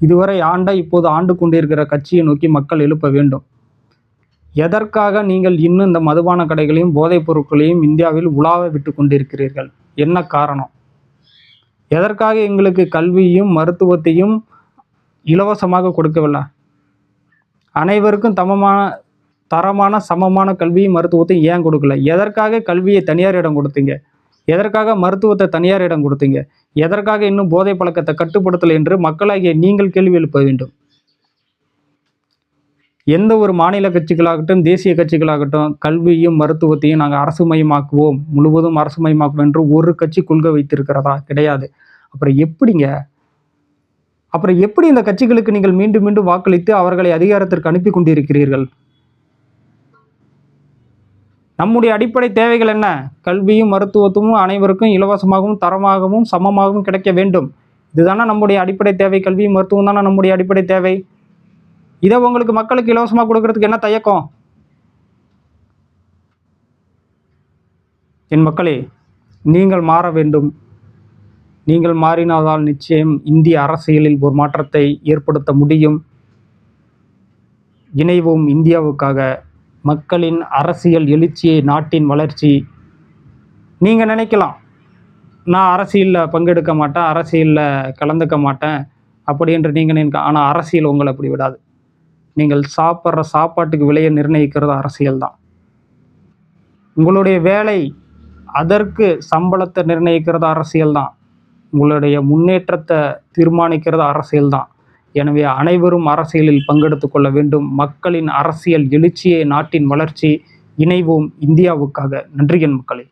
இதுவரை ஆண்ட இப்போது ஆண்டு கொண்டிருக்கிற கட்சியை நோக்கி மக்கள் எழுப்ப வேண்டும். எதற்காக நீங்கள் இன்னும் இந்த மதுபான கடைகளையும் போதைப் பொருட்களையும் இந்தியாவில் உலாவ விட்டு கொண்டிருக்கிறீர்கள்? என்ன காரணம்? எதற்காக எங்களுக்கு கல்வியும் மருத்துவத்தையும் இலவசமாக கொடுக்கவில்லை? அனைவருக்கும் தமமான தரமான சமமான கல்வியும் மருத்துவத்தையும் ஏன் கொடுக்கல? எதற்காக கல்வியை தனியாரிடம் கொடுத்தீங்க? எதற்காக மருத்துவத்தை தனியாரிடம் கொடுத்தீங்க? எதற்காக இன்னும் போதை பழக்கத்தை கட்டுப்படுத்தலை என்று மக்களாகிய நீங்கள் கேள்வி எழுப்ப வேண்டும். எந்த ஒரு மாநில கட்சிகளாகட்டும் தேசிய கட்சிகளாகட்டும் கல்வியும் மருத்துவத்தையும் நாங்கள் அரசு மயமாக்குவோம் முழுவதும் அரசு மயமாக்குவோம் என்று ஒரு கட்சி கொள்கை வைத்திருக்கிறதா? கிடையாது. அப்புறம் எப்படிங்க? அப்புறம் எப்படி இந்த கட்சிகளுக்கு நீங்கள் மீண்டும் மீண்டும் வாக்களித்து அவர்களை அதிகாரத்திற்கு அனுப்பி கொண்டிருக்கிறீர்கள்? நம்முடைய அடிப்படை தேவைகள் என்ன? கல்வியும் மருத்துவத்தும் அனைவருக்கும் இலவசமாகவும் தரமாகவும் சமமாகவும் கிடைக்க வேண்டும். இதுதானே நம்முடைய அடிப்படை தேவை? கல்வியும் மருத்துவம் தானே நம்முடைய அடிப்படை தேவை? இதை உங்களுக்கு மக்களுக்கு இலவசமாக கொடுக்கறதுக்கு என்ன தயக்கம்? என் மக்களே நீங்கள் மாற வேண்டும். நீங்கள் மாறினாதால் நிச்சயம் இந்திய அரசியலில் ஒரு மாற்றத்தை ஏற்படுத்த முடியும். இணைவோம் இந்தியாவுக்காக. மக்களின் அரசியல் எழுச்சியை நாட்டின் வளர்ச்சி. நீங்கள் நினைக்கலாம் நான் அரசியலில் பங்கெடுக்க மாட்டேன் அரசியலில் கலந்துக்க மாட்டேன் அப்படி என்று நீங்கள் நினைக்க ஆனால் அரசியல் உங்களை அப்படி விடாது. நீங்கள் சாப்பிட்ற சாப்பாட்டுக்கு விலையை நிர்ணயிக்கிறது அரசியல் தான். உங்களுடைய வேலை அதற்கு சம்பளத்தை நிர்ணயிக்கிறது அரசியல் தான். உங்களுடைய முன்னேற்றத்தை தீர்மானிக்கிறது அரசியல் தான். எனவே அனைவரும் அரசியலில் பங்கெடுத்து கொள்ள வேண்டும். மக்களின் அரசியல் எழுச்சியே நாட்டின் வளர்ச்சி. இணைவோம் இந்தியாவுக்காக. நன்றி என் மக்களே.